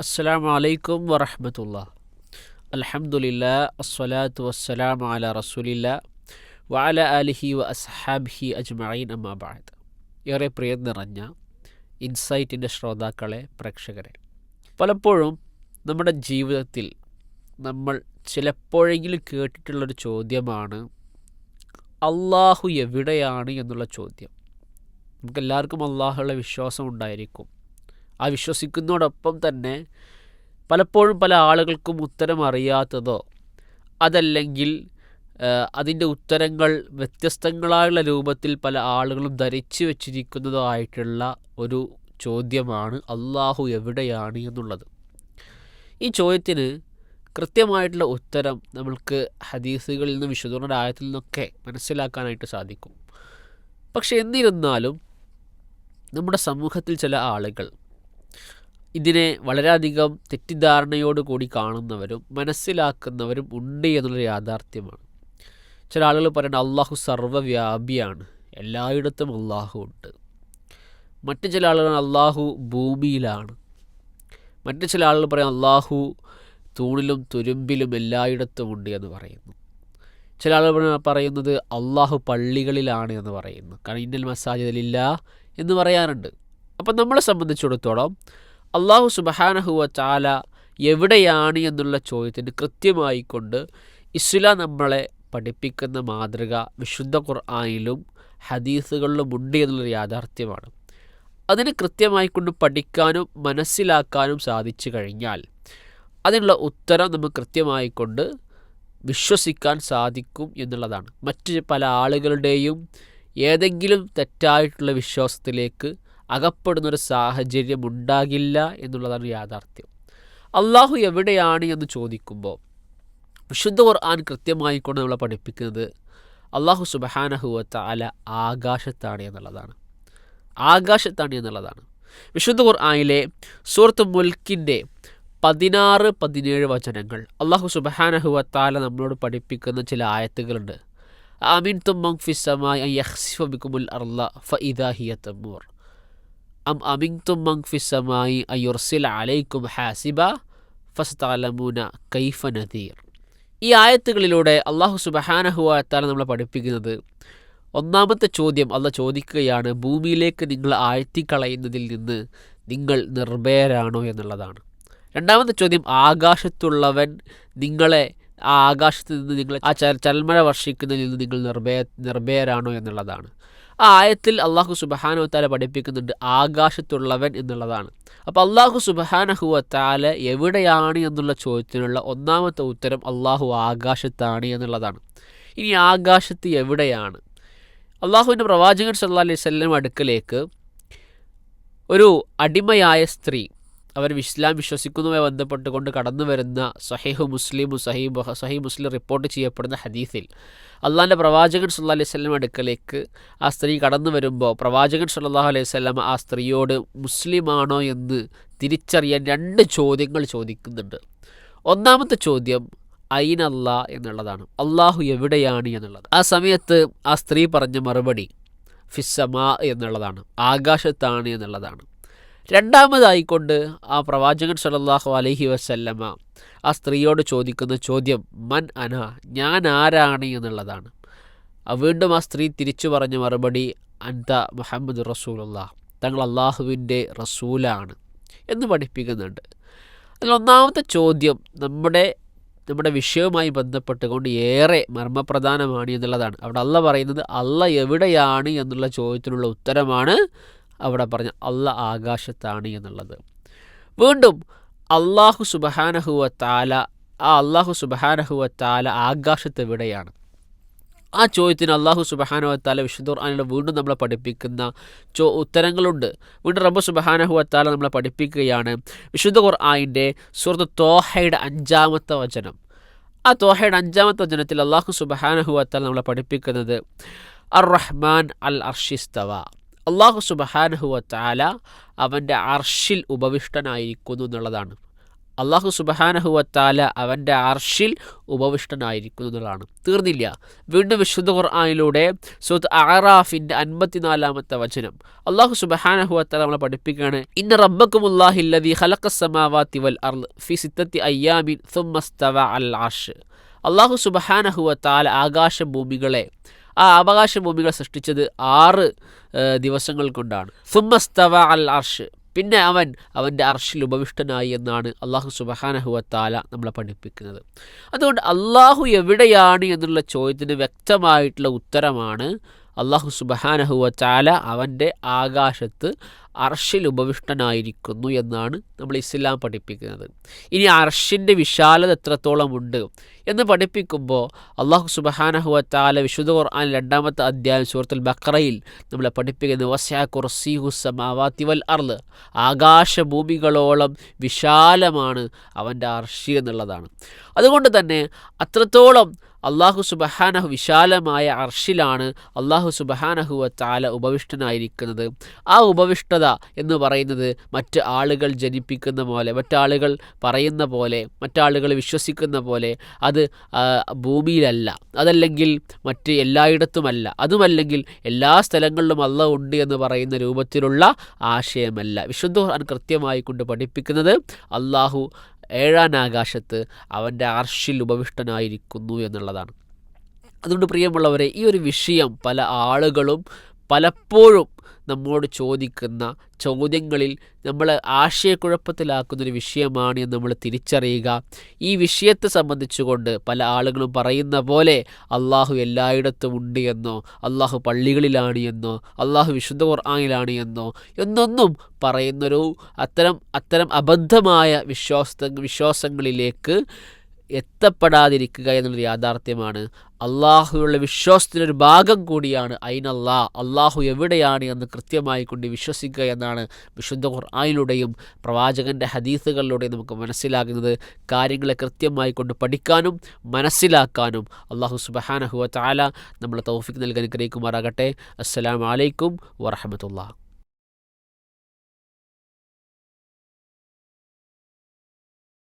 അസ്സാം വലൈക്കും വറഹമത്തുള്ള. അലഹമുല്ല അസ്വലാത്തു വസ്സലാം അല റസൂലില്ല വാല അലിഹി വ അസ്ഹാബ്ഹി അജ്മഈൻ അമ്മാബാദ് ഏറെ പ്രിയം നിറഞ്ഞ ഇൻസൈറ്റിന്റെ ശ്രോതാക്കളെ പ്രേക്ഷകരെ പലപ്പോഴും നമ്മുടെ ജീവിതത്തിൽ നമ്മൾ ചിലപ്പോഴെങ്കിലും കേട്ടിട്ടുള്ളൊരു ചോദ്യമാണ് അള്ളാഹു എവിടെയാണ്? എന്നുള്ള ചോദ്യം. നമുക്കെല്ലാവർക്കും അള്ളാഹുള്ള വിശ്വാസം ഉണ്ടായിരിക്കും. ആ വിശ്വസിക്കുന്നതോടൊപ്പം തന്നെ പലപ്പോഴും പല ആളുകൾക്കും ഉത്തരം അറിയാത്തതോ അതല്ലെങ്കിൽ അതിന്റെ ഉത്തരങ്ങൾ വ്യത്യസ്തങ്ങളായുള്ള രൂപത്തിൽ പല ആളുകളും ധരിച്ചു വച്ചിരിക്കുന്നതോ ആയിട്ടുള്ള ഒരു ചോദ്യമാണ് അള്ളാഹു എവിടെയാണ് എന്നുള്ളത്. ഈ ചോദ്യത്തിന് കൃത്യമായിട്ടുള്ള ഉത്തരം നമ്മൾക്ക് ഹദീസുകളിൽ നിന്നും വിശുദ്ധരായത്തിൽ നിന്നൊക്കെ മനസ്സിലാക്കാനായിട്ട് സാധിക്കും. പക്ഷെ എന്നിരുന്നാലും നമ്മുടെ സമൂഹത്തിൽ ചില ആളുകൾ ഇതിനെ വളരെയധികം തെറ്റിദ്ധാരണയോട് കൂടി കാണുന്നവരും മനസ്സിലാക്കുന്നവരും ഉണ്ട് എന്നുള്ളൊരു യാഥാർത്ഥ്യമാണ്. ചില ആളുകൾ പറയുന്നത് അള്ളാഹു സർവവ്യാപിയാണ് എല്ലായിടത്തും അള്ളാഹു ഉണ്ട്. മറ്റു ചില ആളുകൾ അള്ളാഹു ഭൂമിയിലാണ്. മറ്റു ചില ആളുകൾ പറയും അള്ളാഹു തൂണിലും തുരുമ്പിലും എല്ലായിടത്തും ഉണ്ട് എന്ന് പറയുന്നു. ചില ആളുകൾ പറയുന്നത് അള്ളാഹു പള്ളികളിലാണ് എന്ന് പറയുന്നു. കാരണം ഇന്നൽ മസാജിദിലില്ല എന്ന് പറയാറുണ്ട്. അപ്പം നമ്മളെ സംബന്ധിച്ചിടത്തോളം അള്ളാഹു സുബഹാനഹുവ ചാല എവിടെയാണ് എന്നുള്ള ചോദ്യത്തിന് കൃത്യമായി കൊണ്ട് ഇസ്ലാം നമ്മളെ പഠിപ്പിക്കുന്ന മാതൃക വിശുദ്ധ ഖുർആാനിലും ഹദീസുകളിലും ഉണ്ട് എന്നുള്ളൊരു യാഥാർത്ഥ്യമാണ്. അതിന് കൃത്യമായി കൊണ്ട് പഠിക്കാനും മനസ്സിലാക്കാനും സാധിച്ചു കഴിഞ്ഞാൽ അതിനുള്ള ഉത്തരം നമുക്ക് കൃത്യമായി കൊണ്ട് വിശ്വസിക്കാൻ സാധിക്കും എന്നുള്ളതാണ്. മറ്റ് പല ആളുകളുടെയും ഏതെങ്കിലും തെറ്റായിട്ടുള്ള വിശ്വാസത്തിലേക്ക് അകപ്പെടുന്നൊരു സാഹചര്യം ഉണ്ടാകില്ല എന്നുള്ളതാണ് യാഥാർത്ഥ്യം. അള്ളാഹു എവിടെയാണ് എന്ന് ചോദിക്കുമ്പോൾ വിശുദ്ധ ഖുർആൻ കൃത്യമായി കൊണ്ട് നമ്മളെ പഠിപ്പിക്കുന്നത് അള്ളാഹു സുബഹാനഹുവത്ത അല ആകാശത്താണ് എന്നുള്ളതാണ്. ആകാശത്താണ് എന്നുള്ളതാണ്. വിശുദ്ധ ഖുർആനിലെ സൂറത്ത് മുൽക്കിന്റെ പതിനാറ് പതിനേഴ് വചനങ്ങൾ അള്ളാഹു സുബഹാനഹുവത്താല നമ്മളോട് പഠിപ്പിക്കുന്ന ചില ആയത്തുകളുണ്ട്. അമിൻ തുമ്മം ഫിസമായി യഹ്സിഫബിക്കുമുൽ അർല ഫ ഇദാഹിയ തമ്മൂർ അം അമിൻ തുമ്മം ഫിസമായി അയുർസിൽ അലൈക്കും ഹാസിബ fastalamuna കൈഫ നദീർ ഈ ആയത്തുകളിലൂടെ അള്ളാഹു സുബഹാനഹുവാത്താൽ നമ്മളെ പഠിപ്പിക്കുന്നത് ഒന്നാമത്തെ ചോദ്യം അള്ള ചോദിക്കുകയാണ് ഭൂമിയിലേക്ക് നിങ്ങൾ ആഴ്ത്തിക്കളയുന്നതിൽ നിന്ന് നിങ്ങൾ നിർഭയരാണോ എന്നുള്ളതാണ്. രണ്ടാമത്തെ ചോദ്യം ആകാശത്തുള്ളവൻ നിങ്ങളെ ആ ആകാശത്ത് നിന്ന് നിങ്ങൾ ആ ചൽമഴ വർഷിക്കുന്നതിൽ നിന്ന് നിങ്ങൾ നിർഭയ നിർഭയരാണോ എന്നുള്ളതാണ്. ആ ആയത്തിൽ അള്ളാഹു സുബഹാനുവത്താല പഠിപ്പിക്കുന്നുണ്ട് ആകാശത്തുള്ളവൻ എന്നുള്ളതാണ്. അപ്പോൾ അള്ളാഹു സുബഹാനഹുവ താല എവിടെയാണ് എന്നുള്ള ചോദ്യത്തിനുള്ള ഒന്നാമത്തെ ഉത്തരം അള്ളാഹു ആകാശത്താണ് എന്നുള്ളതാണ്. ഇനി ആകാശത്ത് എവിടെയാണ്? അള്ളാഹുവിന്റെ പ്രവാചകൻ സല്ലാ അലൈഹി സ്വല്ലം അടുക്കലേക്ക് ഒരു അടിമയായ സ്ത്രീ അവർ ഇസ്ലാം വിശ്വസിക്കുന്നതുമായി ബന്ധപ്പെട്ടുകൊണ്ട് കടന്നു വരുന്ന സഹീഹു മുസ്ലിം സഹീ സഹീ മുസ്ലിം റിപ്പോർട്ട് ചെയ്യപ്പെടുന്ന ഹദീസിൽ അള്ളാഹിന്റെ പ്രവാചകൻ സുല്ലാ അലൈഹി സ്വലം അടുക്കലേക്ക് ആ സ്ത്രീ കടന്നു വരുമ്പോൾ പ്രവാചകൻ സുല്ലാഹു അലൈഹി സ്വലം ആ സ്ത്രീയോട് മുസ്ലിമാണോ എന്ന് തിരിച്ചറിയാൻ രണ്ട് ചോദ്യങ്ങൾ ചോദിക്കുന്നുണ്ട്. ഒന്നാമത്തെ ചോദ്യം ഐനല്ല എന്നുള്ളതാണ്. അള്ളാഹു എവിടെയാണ് എന്നുള്ളത്. ആ സമയത്ത് ആ സ്ത്രീ പറഞ്ഞ മറുപടി ഫിസ്സമാ എന്നുള്ളതാണ്. ആകാശത്താണ് എന്നുള്ളതാണ്. രണ്ടാമതായിക്കൊണ്ട് ആ പ്രവാചകൻ സലല്ലാഹു അലഹി വസല്ലമ ആ സ്ത്രീയോട് ചോദിക്കുന്ന ചോദ്യം മൻ അന? ഞാൻ ആരാണ്? എന്നുള്ളതാണ്. വീണ്ടും ആ സ്ത്രീ തിരിച്ചു പറഞ്ഞ മറുപടി അൻത മുഹമ്മദ് റസൂലുള്ള തങ്ങൾ അള്ളാഹുവിന്റെ റസൂലാണ് എന്ന് പഠിപ്പിക്കുന്നുണ്ട്. അതിൽ ഒന്നാമത്തെ ചോദ്യം നമ്മുടെ നമ്മുടെ വിഷയവുമായി ബന്ധപ്പെട്ടുകൊണ്ട് ഏറെ മർമ്മപ്രധാനമാണ് എന്നുള്ളതാണ്. അവിടെ അല്ല പറയുന്നത് അല്ല എവിടെയാണ്? എന്നുള്ള ചോദ്യത്തിനുള്ള ഉത്തരമാണ് അവിടെ പറഞ്ഞ അല്ല ആകാശത്താണ് എന്നുള്ളത്. വീണ്ടും അള്ളാഹു സുബഹാനഹുവ താല ആ അള്ളാഹു സുബഹാനഹുവ താല ആകാശത്ത് എവിടെയാണ്? ആ ചോദ്യത്തിന് അള്ളാഹു സുബഹാനുവ താല വിശുദ്ധ ഖുർആാനിൽ വീണ്ടും നമ്മളെ പഠിപ്പിക്കുന്ന ചോ ഉത്തരങ്ങളുണ്ട്. വീണ്ടും റബ്ബു സുബഹാനഹുവ താല നമ്മളെ പഠിപ്പിക്കുകയാണ്. വിശുദ്ധ ഖുർആാനിന്റെ സുഹൃത്ത് തോഹയുടെ അഞ്ചാമത്തെ വചനം. ആ തോഹയുടെ അഞ്ചാമത്തെ വചനത്തിൽ അള്ളാഹു സുബഹാനഹുവ താല നമ്മളെ പഠിപ്പിക്കുന്നത് അർ റഹ്മാൻ അൽ അർഷിസ്തവ അള്ളാഹു സുബഹാനഹുവ താല അവന്റെ അർഷിൽ ഉപവിഷ്ടനായിരിക്കുന്നു എന്നുള്ളതാണ്. അള്ളാഹു സുബഹാനഹുവത്താല അവന്റെ അർഷിൽ ഉപവിഷ്ടനായിരിക്കുന്നു എന്നുള്ളതാണ്. തീർന്നില്ല. വീണ്ടും വിശുദ്ധ ഖുർആാനിലൂടെ സുഹൃത്ത് ആറാഫിന്റെ അൻപത്തിനാലാമത്തെ വചനം. അള്ളാഹു സുബഹാനഹുവത്താല നമ്മളെ പഠിപ്പിക്കുകയാണ് ഇന്ന റബ്ബക്കുമുല്ലാഹില്ലതി ഹലക്കസമാവാത്തി വൽ അർൽ ഫി സിത്തത്തി അയ്യാമിൻ സുമസ്തവ അൽ അർഷ് അള്ളാഹു ആകാശ ആകാശഭൂമികളെ ആ ആകാശഭൂമികളെ സൃഷ്ടിച്ചത് ആറ് ദിവസങ്ങൾ കൊണ്ടാണ്. സുമ്മസ്തവ അൽ അർഷ്. പിന്നെ അവൻ അവന്റെ അർഷിൽ ഉപവിഷ്ടനായി എന്നാണ് അള്ളാഹു സുബഹാനഹുവത്താല നമ്മളെ പഠിപ്പിക്കുന്നത്. അതുകൊണ്ട് അള്ളാഹു എവിടെയാണ് എന്നുള്ള ചോദ്യത്തിന് വ്യക്തമായിട്ടുള്ള ഉത്തരമാണ് അള്ളാഹു സുബഹാനഹുവത്താല അവന്റെ ആകാശത്ത് അർഷിൽ ഉപവിഷ്ടനായിരിക്കുന്നു എന്നാണ് നമ്മൾ ഇസ്ലാം പഠിപ്പിക്കുന്നത്. ഇനി അർഷിന്റെ വിശാലത എത്രത്തോളം ഉണ്ട് എന്ന് പഠിപ്പിക്കുമ്പോൾ അള്ളാഹു സുബഹാനഹുവത്താല വിശുദ്ധ ഖുർആൻ രണ്ടാമത്തെ അധ്യായം സുഹൃത്തുൽ ബക്രയിൽ നമ്മളെ പഠിപ്പിക്കുന്നത് വസ്യാ കുർസിഹുസമാവാത്തി വൽ അർൾ ആകാശഭൂമികളോളം വിശാലമാണ് അവന്റെ അർഷി എന്നുള്ളതാണ്. അതുകൊണ്ട് തന്നെ അത്രത്തോളം അള്ളാഹു സുബഹാനഹു വിശാലമായ അർഷിലാണ് അള്ളാഹു സുബഹാനഹുവ താല ഉപവിഷ്ടനായിരിക്കുന്നത്. ആ ഉപവിഷ്ടത എന്ന് പറയുന്നത് മറ്റ് ആളുകൾ ജനിപ്പിക്കുന്ന പോലെ മറ്റാളുകൾ പറയുന്ന പോലെ മറ്റാളുകൾ വിശ്വസിക്കുന്ന പോലെ അത് ഭൂമിയിലല്ല. അതല്ലെങ്കിൽ മറ്റ് എല്ലായിടത്തുമല്ല. അതുമല്ലെങ്കിൽ എല്ലാ സ്ഥലങ്ങളിലും അല്ല ഉണ്ട് എന്ന് പറയുന്ന രൂപത്തിലുള്ള ആശയമല്ല. വിശുദ്ധ ഖുർആൻ കൃത്യമായി കൊണ്ട് പഠിപ്പിക്കുന്നത് അള്ളാഹു ഏഴാൻ ആകാശത്ത് അവന്റെ അർഷിൽ ഉപവിഷ്ടനായിരിക്കുന്നു എന്നുള്ളതാണ്. അതുകൊണ്ട് പ്രിയമുള്ളവരെ ഈ ഒരു വിഷയം പല ആളുകളും പലപ്പോഴും നമ്മോട് ചോദിക്കുന്ന ചോദ്യങ്ങളിൽ നമ്മൾ ആശയക്കുഴപ്പത്തിലാക്കുന്നൊരു വിഷയമാണ് എന്ന് നമ്മൾ തിരിച്ചറിയുക. ഈ വിഷയത്തെ സംബന്ധിച്ചുകൊണ്ട് പല ആളുകളും പറയുന്ന പോലെ അള്ളാഹു എല്ലായിടത്തും ഉണ്ട് എന്നോ അള്ളാഹു പള്ളികളിലാണ് എന്നോ അള്ളാഹു വിശുദ്ധ ഖുർആാനിലാണ് എന്നോ എന്നൊന്നും പറയുന്നൊരു അത്തരം അത്തരം അബദ്ധമായ വിശ്വാസ വിശ്വാസങ്ങളിലേക്ക് എത്തപ്പെടാതിരിക്കുക എന്നുള്ളൊരു യാഥാർത്ഥ്യമാണ്. അള്ളാഹുയുള്ള വിശ്വാസത്തിനൊരു ഭാഗം കൂടിയാണ് അയിനല്ലാ. അള്ളാഹു എവിടെയാണ് എന്ന് കൃത്യമായി കൊണ്ട് വിശ്വസിക്കുക എന്നാണ് വിശുദ്ധ ഖുർആാനിലൂടെയും പ്രവാചകന്റെ ഹദീസുകളിലൂടെയും നമുക്ക് മനസ്സിലാകുന്നത്. കാര്യങ്ങളെ കൃത്യമായി കൊണ്ട് പഠിക്കാനും മനസ്സിലാക്കാനും അള്ളാഹു സുബഹാനഹുവ ചാല നമ്മൾ തൗഫിക്ക് നൽകാൻ ഗ്രഹിക്കുമാറാകട്ടെ അസ്സലാമലൈക്കും വറഹമത്തുള്ള